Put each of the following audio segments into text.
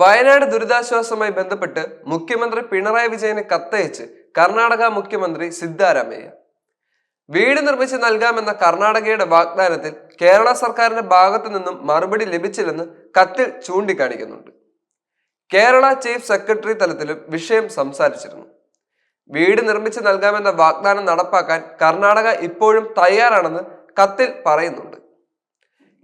വയനാട് ദുരിതാശ്വാസവുമായി ബന്ധപ്പെട്ട് മുഖ്യമന്ത്രി പിണറായി വിജയന് കത്തയച്ച് കർണാടക മുഖ്യമന്ത്രി സിദ്ധാരാമയ്യ. വീട് നിർമ്മിച്ച് നൽകാമെന്ന കർണാടകയുടെ വാഗ്ദാനത്തിൽ കേരള സർക്കാരിന്റെ ഭാഗത്തു നിന്നും മറുപടി ലഭിച്ചില്ലെന്ന് കത്തിൽ ചൂണ്ടിക്കാണിക്കുന്നുണ്ട്. കേരള ചീഫ് സെക്രട്ടറി തലത്തിലും വിഷയം സംസാരിച്ചിരുന്നു. വീട് നിർമ്മിച്ച് നൽകാമെന്ന വാഗ്ദാനം നടപ്പാക്കാൻ കർണാടക ഇപ്പോഴും തയ്യാറാണെന്ന് കത്തിൽ പറയുന്നുണ്ട്.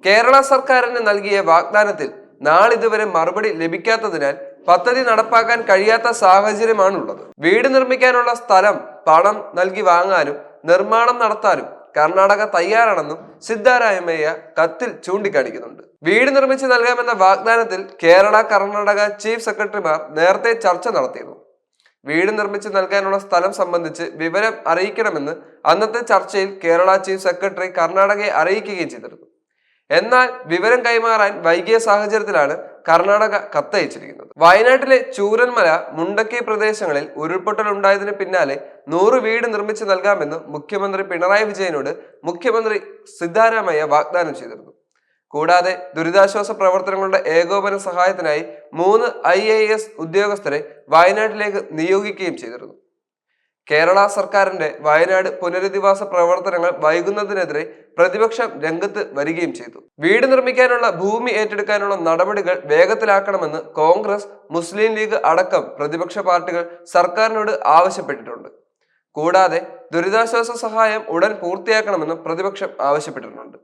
കേരള സർക്കാരിന് നൽകിയ വാഗ്ദാനത്തിൽ നാളിതുവരെ മറുപടി ലഭിക്കാത്തതിനാൽ പദ്ധതി നടപ്പാക്കാൻ കഴിയാത്ത സാഹചര്യമാണുള്ളത്. വീട് നിർമ്മിക്കാനുള്ള സ്ഥലം പണം നൽകി വാങ്ങാനും നിർമ്മാണം നടത്താനും കർണാടക തയ്യാറാണെന്നും സിദ്ധാരാമയ്യ കത്തിൽ ചൂണ്ടിക്കാണിക്കുന്നുണ്ട്. വീട് നിർമ്മിച്ച് നൽകാമെന്ന വാഗ്ദാനത്തിൽ കേരള കർണാടക ചീഫ് സെക്രട്ടറിമാർ നേരത്തെ ചർച്ച നടത്തിയിരുന്നു. വീട് നിർമ്മിച്ച് നൽകാനുള്ള സ്ഥലം സംബന്ധിച്ച് വിവരം അറിയിക്കണമെന്ന് അന്നത്തെ ചർച്ചയിൽ കേരള ചീഫ് സെക്രട്ടറി കർണാടകയെ അറിയിക്കുകയും ചെയ്തിരുന്നു. എന്നാൽ വിവരം കൈമാറാൻ വൈകിയ സാഹചര്യത്തിലാണ് കർണാടക കത്തയച്ചിരിക്കുന്നത്. വയനാട്ടിലെ ചൂരന്മല മുണ്ടക്കി പ്രദേശങ്ങളിൽ ഉരുൾപൊട്ടൽ ഉണ്ടായതിന് പിന്നാലെ നൂറ് വീട് നിർമ്മിച്ചു നൽകാമെന്ന് മുഖ്യമന്ത്രി പിണറായി വിജയനോട് മുഖ്യമന്ത്രി സിദ്ധാരാമയ്യ വാഗ്ദാനം ചെയ്തിരുന്നു. കൂടാതെ ദുരിതാശ്വാസ പ്രവർത്തനങ്ങളുടെ ഏകോപന സഹായത്തിനായി മൂന്ന് ഐ ഉദ്യോഗസ്ഥരെ വയനാട്ടിലേക്ക് നിയോഗിക്കുകയും ചെയ്തിരുന്നു. കേരള സർക്കാരിന്റെ വയനാട് പുനരധിവാസ പ്രവർത്തനങ്ങൾ വൈകുന്നതിനെതിരെ പ്രതിപക്ഷം രംഗത്ത് വരികയും ചെയ്തു. വീട് നിർമ്മിക്കാനുള്ള ഭൂമി ഏറ്റെടുക്കാനുള്ള നടപടികൾ വേഗത്തിലാക്കണമെന്ന് കോൺഗ്രസ് മുസ്ലിം ലീഗ് അടക്കം പ്രതിപക്ഷ പാർട്ടികൾ സർക്കാരിനോട് ആവശ്യപ്പെട്ടിട്ടുണ്ട്. കൂടാതെ ദുരിതാശ്വാസ സഹായം ഉടൻ പൂർത്തിയാക്കണമെന്നും പ്രതിപക്ഷം ആവശ്യപ്പെട്ടിട്ടുണ്ട്.